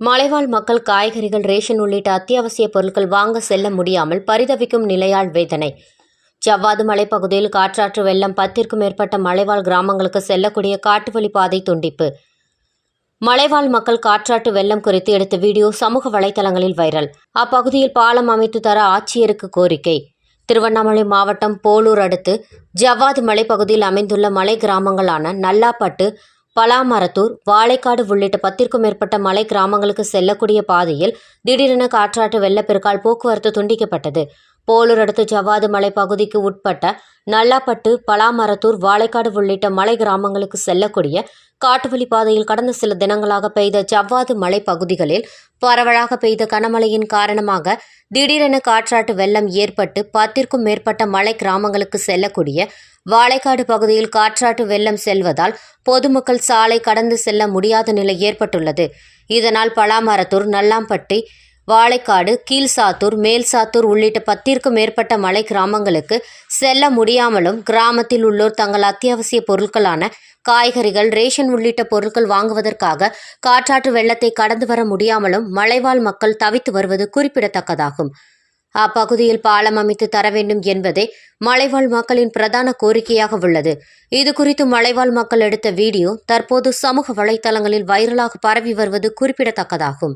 மலைவாழ் மக்கள் காய்கறிகள் ரேஷன் உள்ளிட்ட அத்தியாவசிய பொருட்கள் வாங்க செல்ல முடியாமல் பரிதவிக்கும் நிலையால் வேதனை. ஜவ்வாது மலைப்பகுதியில் காற்றாற்று வெள்ளம் பத்திற்கும் மேற்பட்ட மலைவாழ் கிராமங்களுக்கு செல்லக்கூடிய காட்டு பாதை துண்டிப்பு. மலைவாழ் மக்கள் காற்றாற்று வெள்ளம் குறித்து எடுத்த வீடியோ சமூக வலைதளங்களில் வைரல். அப்பகுதியில் பாலம் அமைத்து தர ஆட்சியருக்கு கோரிக்கை. திருவண்ணாமலை மாவட்டம் போலூர் அடுத்து ஜவ்வாது மலைப்பகுதியில் அமைந்துள்ள மலை கிராமங்களான நல்லாப்பட்டு பலாமரத்தூர் வாழைக்காடு உள்ளிட்ட பத்திற்கும் மேற்பட்ட மலை கிராமங்களுக்கு செல்லக்கூடிய பாதையில் திடீரென காற்றாற்று வெள்ளப்பெருக்கால் போக்குவரத்து துண்டிக்கப்பட்டது. போலூர் அடுத்த ஜவ்வாது மலை பகுதிக்கு உட்பட்ட நல்லாப்பட்டு பலாமரத்தூர் வாழைக்காடு உள்ளிட்ட மலை கிராமங்களுக்கு செல்லக்கூடிய காட்டுவழி பாதையில் கடந்த சில தினங்களாக பெய்த ஜவ்வாது மலை பகுதிகளில் பரவலாக பெய்த கனமழையின் காரணமாக திடீரென காற்றாட்டு வெள்ளம் ஏற்பட்டு பத்திற்கும் மேற்பட்ட மலை கிராமங்களுக்கு செல்லக்கூடிய வாழைக்காடு பகுதியில் காற்றாட்டு வெள்ளம் செல்வதால் பொதுமக்கள் சாலை கடந்து செல்ல முடியாத நிலை ஏற்பட்டுள்ளது. இதனால் பலாமரத்தூர் நல்லாம்பட்டி வாழைக்காடு கீழ்சாத்தூர் மேல்சாத்தூர் உள்ளிட்ட பத்திற்கும் மேற்பட்ட மலை கிராமங்களுக்கு செல்ல முடியாமலும் கிராமத்தில் உள்ளோர் தங்கள் அத்தியாவசிய பொருட்களான காய்கறிகள் ரேஷன் உள்ளிட்ட பொருட்கள் வாங்குவதற்காக காற்றாற்று வெள்ளத்தை கடந்து வர முடியாமலும் மலைவாழ் மக்கள் தவித்து வருவது குறிப்பிடத்தக்கதாகும். அப்பகுதியில் பாலம் அமைத்து தர வேண்டும் என்பதே மலைவாழ் மக்களின் பிரதான கோரிக்கையாக உள்ளது. இது குறித்து மலைவாழ் மக்கள் எடுத்த வீடியோ தற்போது சமூக வலைதளங்களில் வைரலாக பரவி வருவது குறிப்பிடத்தக்கதாகும்.